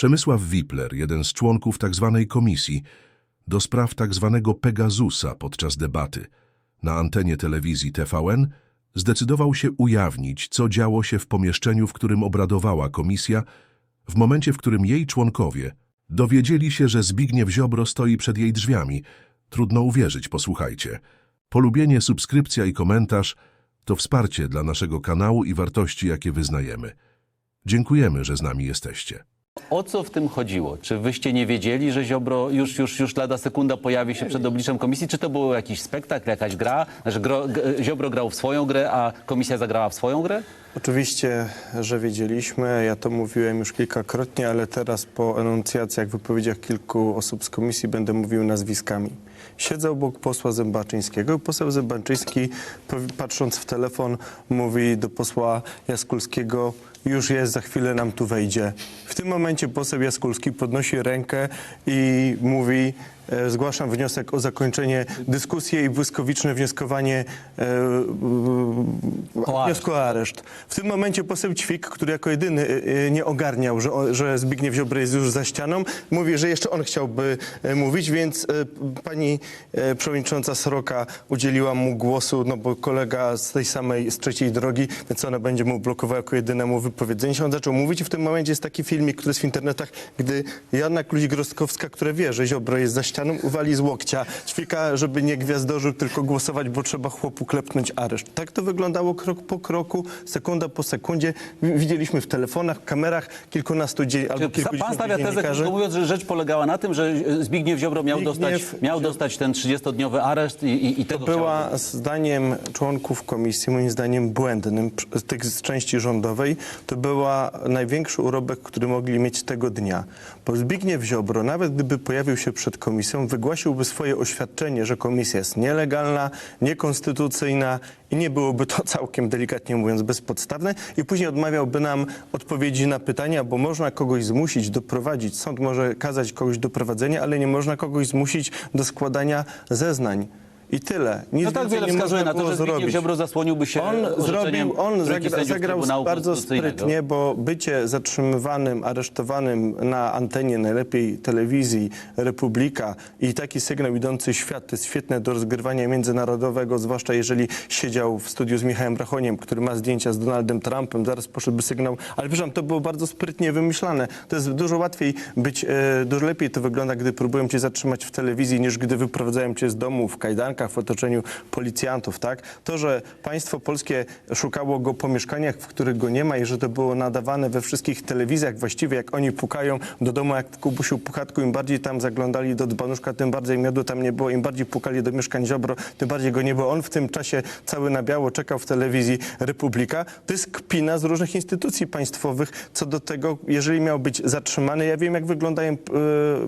Przemysław Wipler, jeden z członków tzw. komisji, do spraw tzw. Pegasusa podczas debaty na antenie telewizji TVN, zdecydował się ujawnić, co działo się w pomieszczeniu, w którym obradowała komisja, w momencie, w którym jej członkowie dowiedzieli się, że Zbigniew Ziobro stoi przed jej drzwiami. Trudno uwierzyć, posłuchajcie. Polubienie, subskrypcja i komentarz to wsparcie dla naszego kanału i wartości, jakie wyznajemy. Dziękujemy, że z nami jesteście. O co w tym chodziło? Czy wyście nie wiedzieli, że Ziobro już, już, już lada sekunda pojawi się przed obliczem komisji? Czy to był jakiś spektakl, jakaś gra? Że gro, Ziobro grał w swoją grę, a komisja zagrała w swoją grę? Oczywiście, że wiedzieliśmy, ja to mówiłem już kilkakrotnie, ale teraz po enuncjacjach, wypowiedziach kilku osób z komisji będę mówił nazwiskami. Siedzę obok posła Zębaczyńskiego poseł Zębaczyński, patrząc w telefon, mówi do posła Jaskulskiego, już jest, za chwilę nam tu wejdzie. W tym momencie poseł Jaskulski podnosi rękę i mówi, zgłaszam wniosek o zakończenie dyskusji i błyskowiczne wnioskowanie e, O wniosku o areszt. W tym momencie poseł Ćwik, który jako jedyny y, nie ogarniał, że, o- że Zbigniew Ziobro jest już za ścianą, mówi, że jeszcze on chciałby mówić, więc pani przewodnicząca Sroka udzieliła mu głosu, no bo kolega z tej samej, z trzeciej drogi, więc ona będzie mu blokowała jako jedynemu wypowiedzenie się. On zaczął mówić i w tym momencie jest taki filmik, który jest w internetach, gdy Joanna Kluzik-Rostkowska, która wie, że Ziobro jest za ścianą, uwali z łokcia Ćwika, żeby nie gwiazdorzył, tylko głosować, bo trzeba chłopu klepnąć areszt. Tak to wyglądało krok po kroku, sekunda po sekundzie. Wi- Widzieliśmy w telefonach, kamerach kilkunastu dzie- albo Czy pan kilkudziesięciu stawia tezę, krótko mówiąc, że rzecz polegała na tym, że Zbigniew Ziobro miał, Zbigniew dostać, miał dostać ten 30-dniowy areszt i, i, i To tego chciał była zdaniem członków komisji, moim zdaniem błędnym, tych z części rządowej, to była największy urobek, który mogli mieć tego dnia. Bo Zbigniew Ziobro, nawet gdyby pojawił się przed komisją, wygłosiłby swoje oświadczenie, że komisja jest nielegalna, niekonstytucyjna i nie byłoby to całkiem delikatnie mówiąc bezpodstawne i później odmawiałby nam odpowiedzi na pytania, bo można kogoś zmusić, doprowadzić, sąd może kazać kogoś do prowadzenia, ale nie można kogoś zmusić do składania zeznań. I tyle. Nic No tak wiele nie wskazuje na to, że Zbigniew zrobić. Ziobro zasłoniłby się On zrobił, on zagra, zagrał bardzo sprytnie, bo bycie zatrzymywanym, aresztowanym na antenie najlepiej telewizji Republika i taki sygnał idący świat to jest świetne do rozgrywania międzynarodowego, zwłaszcza jeżeli siedział w studiu z Michałem Brachoniem, który ma zdjęcia z Donaldem Trumpem, zaraz poszedłby sygnał, ale przepraszam, to było bardzo sprytnie wymyślane. To jest dużo łatwiej być, e, dużo lepiej to wygląda, gdy próbują cię zatrzymać w telewizji, niż gdy wyprowadzają cię z domu w kajdankach, w otoczeniu policjantów, tak? To, że państwo polskie szukało go po mieszkaniach, w których go nie ma i że to było nadawane we wszystkich telewizjach, właściwie jak oni pukają do domu, jak Kubusiu Puchatku, im bardziej tam zaglądali do dbanuszka, tym bardziej miodu tam nie było, im bardziej pukali do mieszkań Ziobro, tym bardziej go nie było. On w tym czasie cały na biało czekał w telewizji Republika. To jest kpina z różnych instytucji państwowych co do tego, jeżeli miał być zatrzymany. Ja wiem, jak wyglądają,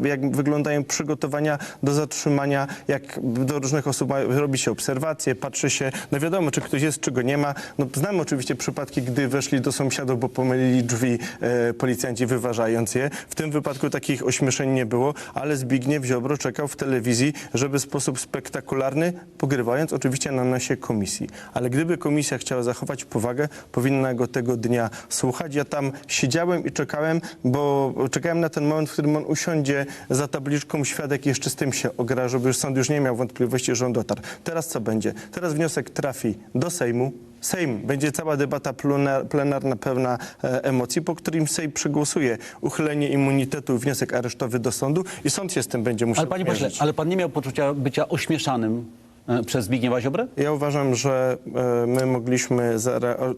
e, jak wyglądają przygotowania do zatrzymania, jak do różnych osób ma- robi się obserwacje, patrzy się, no wiadomo, czy ktoś jest, czy go nie ma. No, znamy oczywiście przypadki, gdy weszli do sąsiadów, bo pomylili drzwi e, policjanci wyważając je. W tym wypadku takich ośmieszeń nie było, ale Zbigniew Ziobro czekał w telewizji, żeby w sposób spektakularny, pogrywając oczywiście na nosie komisji. Ale gdyby komisja chciała zachować powagę, powinna go tego dnia słuchać. Ja tam siedziałem i czekałem, bo czekałem na ten moment, w którym on usiądzie za tabliczką świadek jeszcze z tym się ogra, żeby już sąd już nie miał wątpliwości, że on dotarł. Teraz co będzie? Teraz wniosek trafi do Sejmu. Sejm, będzie cała debata plena- plenarna pełna e, emocji, po którym Sejm przegłosuje uchylenie immunitetu, wniosek aresztowy do sądu i sąd się z tym będzie musiał Ale panie pośle, ale pan nie miał poczucia bycia ośmieszanym przez Zbigniewa Ziobrę? Ja uważam, że e, my mogliśmy,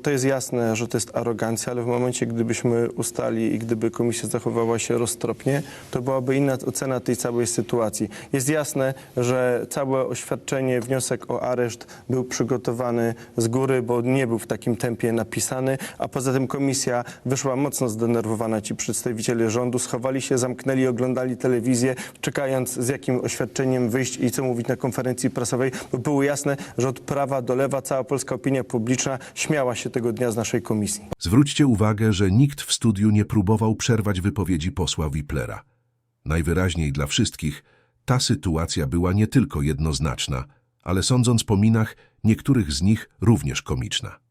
to jest jasne, że to jest arogancja, ale w momencie, gdybyśmy ustali i gdyby komisja zachowała się roztropnie, to byłaby inna ocena tej całej sytuacji. Jest jasne, że całe oświadczenie, wniosek o areszt był przygotowany z góry, bo nie był w takim tempie napisany, a poza tym komisja wyszła mocno zdenerwowana. Ci przedstawiciele rządu schowali się, zamknęli, oglądali telewizję, czekając z jakim oświadczeniem wyjść i co mówić na konferencji prasowej, bo było jasne, że od prawa do lewa cała polska opinia publiczna śmiała się tego dnia z naszej komisji. Zwróćcie uwagę, że nikt w studiu nie próbował przerwać wypowiedzi posła Wiplera. Najwyraźniej dla wszystkich ta sytuacja była nie tylko jednoznaczna, ale sądząc po minach niektórych z nich również komiczna.